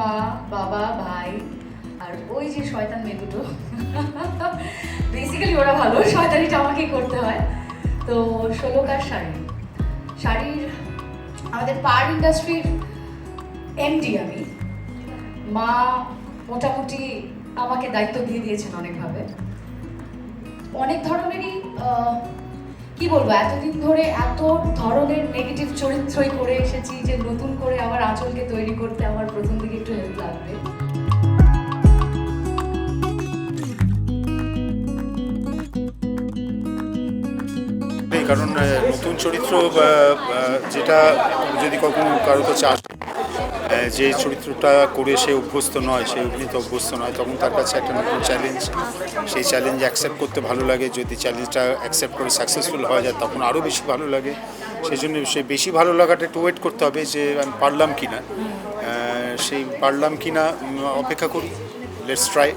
মা, বাবা, ভাই আর ওই যে শয়তান মেয়ে দুটো। বেসিক্যালি ওরা ভালো, শয়তানিটা আমাকেই করতে হয়। তো ষোলোকার শাড়ি? শাড়ির আমাদের পার ইন্ডাস্ট্রির এমডি আমি। মা মোটামুটি আমাকে দায়িত্ব দিয়ে দিয়েছেন অনেকভাবে। অনেক ধরনেরই কি বলব, এতদিন ধরে এত ধরনের নেগেটিভ চরিত্রই করে এসেছি যে নতুন করে আমার আঁচলকে তৈরি করতে আমার প্রথম দিকে একটু হেল্প লাগবে। কারণ নতুন চরিত্র যেটা যদি কখনো কারও কাছে আসে যে চরিত্রটা করে সে অভ্যস্ত নয়, সে অভিনীত অভ্যস্ত নয়, তখন তার কাছে একটা নতুন চ্যালেঞ্জ সেই চ্যালেঞ্জ অ্যাকসেপ্ট করতে ভালো লাগে। যদি চ্যালেঞ্জটা অ্যাকসেপ্ট করে সাকসেসফুল হওয়া যায়, তখন আরও বেশি ভালো লাগে। সেই জন্য সে বেশি ভালো লাগাটা একটু ওয়েট করতে হবে যে, আমি পারলাম কি না সেই পারলাম কি না অপেক্ষা করি লেটস ট্রাই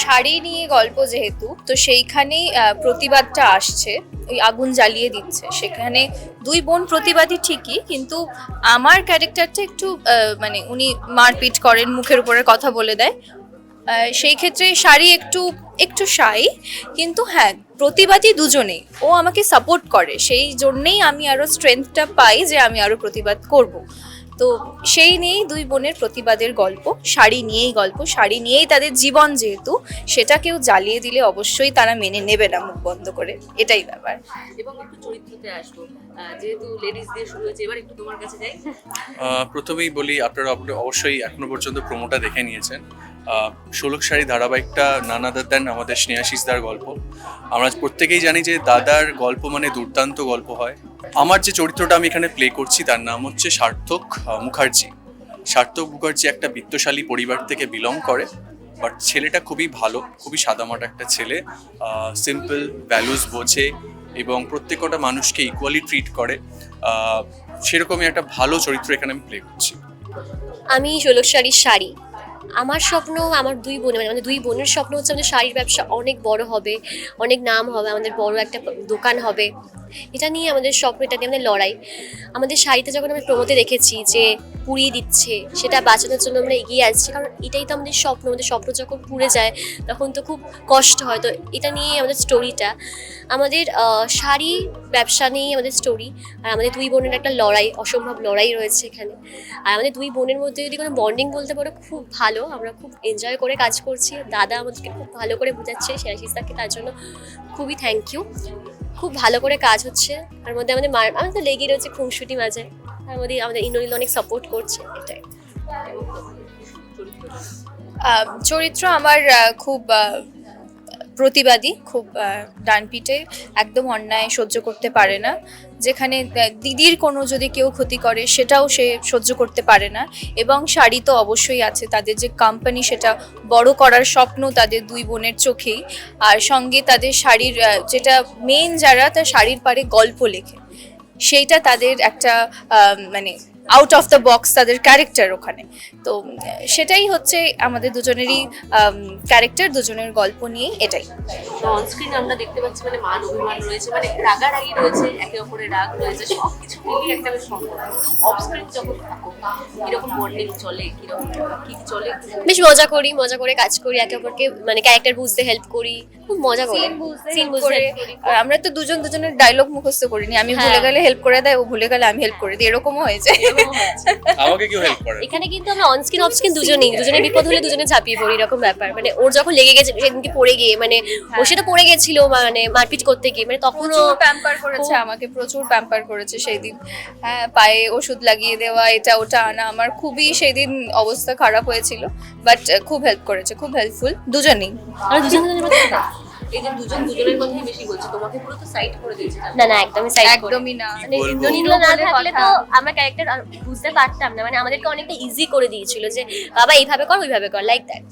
শাড়ি নিয়ে গল্প যেহেতু, তো সেইখানেই প্রতিবাদটা আসছে। ওই আগুন জ্বালিয়ে দিচ্ছে। সেখানে দুই বোন প্রতিবাদী ঠিকই, কিন্তু আমার ক্যারেক্টারটা একটু মানে উনি মারপিট করেন, মুখের উপরে কথা বলে দেয়। সেই ক্ষেত্রে শাড়ি একটু একটু সাই কিন্তু হ্যাঁ প্রতিবাদী দুজনেই। ও আমাকে সাপোর্ট করে। সেই জন্যেই আমি আরও স্ট্রেংথটা পাই যে আমি আরও প্রতিবাদ করব। তো সেই নিয়েই দুই বোনের প্রতিবাদের গল্প শাড়ি নিয়েই গল্প শাড়ি নিয়েই তাদের জীবন যেহেতু সেটা কেউ জ্বালিয়ে দিলে অবশ্যই তারা মেনে নেবে না মুখ বন্ধ করে। এটাই ব্যাপার। এবং একটু চরিত্রতে আসব। যেহেতু লেডিস দিয়ে শুরু হয়েছে এবার একটু তোমার কাছে যাই। প্রথমেই বলি আপনারা অব- অবশ্যই এখনও পর্যন্ত প্রোমোটা দেখে নিয়েছেন। ষোলক শাড়ি ধারাবাহিকটা নানা দেন আমাদের স্নেহাশিসদার গল্প। আমরা প্রত্যেকেই জানি যে দাদার গল্প মানে দুর্দান্ত গল্প হয়। আমার যে চরিত্রটা আমি এখানে প্লে করছি, তার নাম হচ্ছে সার্থক মুখার্জি। সার্থক মুখার্জি একটা বিত্তশালী পরিবার থেকে বিলং করে বাট ছেলেটা খুবই ভালো, খুবই সাদামাটা একটা ছেলে। সিম্পল ভ্যালুস বোঝে এবং প্রত্যেকটা মানুষকে ইকুয়ালি ট্রিট করে। সেরকমই একটা ভালো চরিত্র এখানে আমি প্লে করছি। আমি ষোলক শাড়ির শাড়ি। আমার স্বপ্ন, আমার দুই বোনের মানে আমাদের দুই বোনের স্বপ্ন হচ্ছে আমাদের শাড়ির ব্যবসা অনেক বড় হবে, অনেক নাম হবে, আমাদের বড় একটা দোকান হবে। এটা নিয়ে আমাদের স্বপ্ন, এটা নিয়ে আমাদের লড়াই। আমাদের শাড়িতে যখন আমি প্রমোতে দেখেছি যে পুড়িয়ে দিচ্ছে, সেটা বাঁচানোর জন্য আমরা এগিয়ে আসছি। কারণ এটাই তো আমাদের স্বপ্ন আমাদের স্বপ্ন যখন পুড়ে যায়, তখন তো খুব কষ্ট হয়। তো এটা নিয়ে আমাদের স্টোরিটা আমাদের শাড়ি ব্যবসা নিয়েই আমাদের স্টোরি আর আমাদের দুই বোনের একটা লড়াই, অসম্ভব লড়াই রয়েছে এখানে। আর আমাদের দুই বোনের মধ্যে যদি কোনো বন্ডিং বলতে পারো, খুব ভালো। আমরা খুব এনজয় করে কাজ করছি। দাদা আমাদেরকে খুব ভালো করে বোঝাচ্ছে শেয়াশিস্তাকে তার জন্য খুবই থ্যাংক ইউ খুব ভালো করে কাজ হচ্ছে। তার মধ্যে আমাদের মার আমাদের তো লেগেই রয়েছে খুনসুটি মাঝে আমাদের ইন্দ্রনীল অনেক সাপোর্ট করছে, এটাই। চরিত্র আমার খুব প্রতিবাদী, খুব ডানপিটে, একদম অন্যায় সহ্য করতে পারে না। যেখানে দিদির কোনো যদি কেউ ক্ষতি করে, সেটাও সে সহ্য করতে পারে না। এবং শাড়ি তো অবশ্যই আছে, তাদের যে কোম্পানি সেটা বড় করার স্বপ্ন তাদের দুই বোনের চোখেই। আর সঙ্গে তাদের শাড়ির যেটা মেন যারা, তার শাড়ির পারে গল্প লেখে। সেইটা তাদের একটা মানে আউট অফ দ্য বক্স তাদের ক্যারেক্টার ওখানে। তো সেটাই হচ্ছে আমাদের দুজনেরই ক্যারেক্টার দুজনের গল্প নিয়েই এটাই। অন স্ক্রিন আমরা দেখতে পাচ্ছি মানে মান অভিমান রয়েছে মানে রাগারাগি রয়েছে একে অপরের রাগ রয়েছে সব কিছু মিলিয়ে একটা বেশ সম্পর্ক। অফ যখন থাকো কীরকম বন্ডিং চলে কীরকম কি চলে? বেশ মজা করি মজা করে কাজ করি একে অপরকে মানে ক্যারেক্টার বুঝতে হেল্প করি খুব মজা করি। Scene বুঝতে আমরা তো দুজন দুজনের ডায়লগ মুখস্থ করিনি আমি ভুলে হ্যাঁ। গেলে হেল্প করে দেয় ও ভুলে গেলে আমি হেল্প করে দিই এরকমও হয়েছে এরকম হয়েছে। আমাকে কেউ হেল্প করে এখানে কিন্তু আমরা অন স্ক্রিন অফ স্ক্রিন দুজনেই দুজনে বিপদ হলে দুজনে ঝাঁপিয়ে পড়ি এরকম ব্যাপার। মানে ওর যখন লেগে গেছে সেদিনকে পড়ে গিয়ে মানে ও সেটা পড়ে গেছিল মানে মারপিট করতে গিয়ে মানে তখনও প্রচুর প্যাম্পার করেছে আমাকে প্রচুর প্যাম্পার করেছে সেই দিন হ্যাঁ পায়ে ওষুধ লাগিয়ে দেওয়া এটা ওটা আনা আমার খুবই সেই দিন অবস্থা খারাপ হয়েছিল বাট খুব হেল্প করেছে খুব হেল্পফুল দুজনেই। আর দুজন দুজনের মধ্যে থাকি। এই যে দুজন দুজনের কথাই বেশি বলছে তোমাকে পুরো তো সাইড করে দিয়েছে না? না একদমই সাইড একদমই না। মানে ইন্দ্রনীল না থাকলে তো আমরা ক্যারেক্টার বুঝতে পারতাম না। মানে আমাদেরকে অনেকটা ইজি করে দিয়েছিল যে বাবা এইভাবে কর ওইভাবে কর লাইক দ্যাট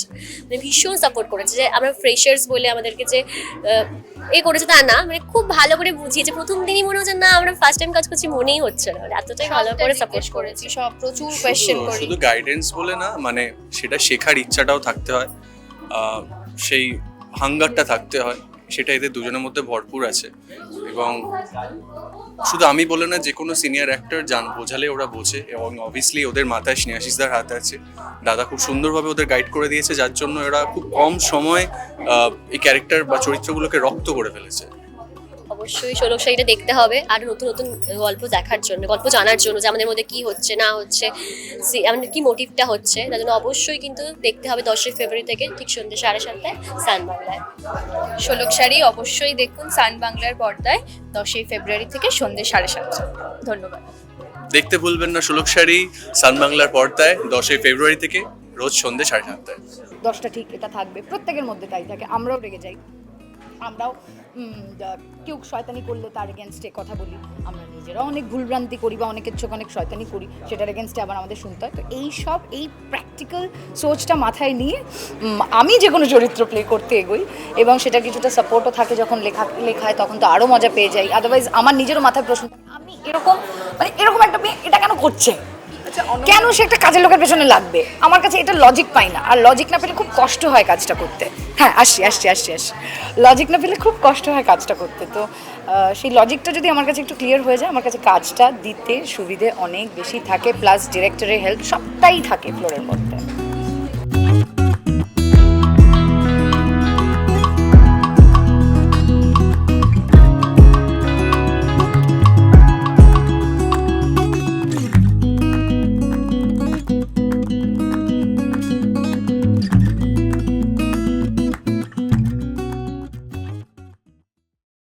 মানে ভীষণ সাপোর্ট করেছে যে আমরা ফ্রেশার্স বলে আমাদেরকে যে এ করেছে তা না। মানে খুব ভালো করে বুঝিয়েছে। প্রথম দিনই মনে হচ্ছে না আমরা ফার্স্ট টাইম কাজ করছি মনেই হচ্ছে না। মানে এতটাই ভালো করে সাপোর্ট করেছে। সব প্রচুর কোয়েশ্চেন করি। শুধু গাইডেন্স বলে না মানে সেটা শেখার ইচ্ছাটাও থাকতে হয়। সেই হাঙ্গারটা থাকতে হয়, সেটা এদের দুজনের মধ্যে ভরপুর আছে। এবং শুধু আমি বলে না, যে কোনো সিনিয়র অ্যাক্টর যান বোঝালে ওরা বোঝে এবং অবভিয়াসলি ওদের মাথায় স্নেহাশিসদার হাত আছে। দাদা খুব সুন্দরভাবে ওদের গাইড করে দিয়েছে, যার জন্য এরা খুব কম সময় এই ক্যারেক্টার বা চরিত্রগুলোকে রক্ত করে ফেলেছে। অবশ্যই ষোলক শাড়িটা দেখতে হবে আর নতুন নতুন গল্প দেখার জন্য গল্প জানার জন্য যে আমাদের মধ্যে কি হচ্ছে না হচ্ছে সে- আমাদের কি মোটিভটা হচ্ছে তার জন্য অবশ্যই কিন্তু দেখতে হবে দশই ফেব্রুয়ারি থেকে ঠিক সন্ধ্যে সাড়ে সাতটায় সান বাংলায়। ষোলক শাড়ি অবশ্যই দেখুন সান বাংলার পর্দায় দশই ফেব্রুয়ারি থেকে সন্ধ্যে সাড়ে সাতটা। ধন্যবাদ। দেখতে ভুলবেন না ষোলক শাড়ি সান বাংলার পর্দায় দশই ফেব্রুয়ারি থেকে রোজ সন্ধ্যে সাড়ে সাতটায়। দশটা ঠিক এটা থাকবে প্রত্যেকের মধ্যে তাই থাকে আমরাও রেগে যাই। আমরাও কেউ শয়তানি করলে তার এগেনস্টে কথা বলি। আমরা নিজেরাও অনেক ভুলভ্রান্তি করি বা অনেকের চোখ অনেক শয়তানি করি, সেটার এগেনস্টে আবার আমাদের শুনতে হয়। তো এই সব, এই প্র্যাকটিক্যাল সোচটা মাথায় নিয়ে আমি যে কোনো চরিত্র প্লে করতে এগোই এবং সেটা কিছুটা সাপোর্টও থাকে যখন লেখা, লেখায়, তখন তো আরও মজা পেয়ে যাই। আদারওয়াইজ আমার নিজেরও মাথায় প্রশ্ন, আমি এরকম মানে এরকম একটা মেয়ে, এটা কেন করছে? কেন সে একটা কাজের লোকের পেছনে লাগবে? আমার কাছে এটা লজিক পাই না। আর লজিক না পেলে খুব কষ্ট হয় কাজটা করতে। হ্যাঁ আসছি আসছি আসছি আসছি। লজিক না পেলে খুব কষ্ট হয় কাজটা করতে। তো সেই লজিকটা যদি আমার কাছে একটু ক্লিয়ার হয়ে যায়, আমার কাছে কাজটা দিতে সুবিধে অনেক বেশি থাকে। প্লাস ডিরেক্টরের হেল্প সবটাই থাকে ফ্লোরের মধ্যে।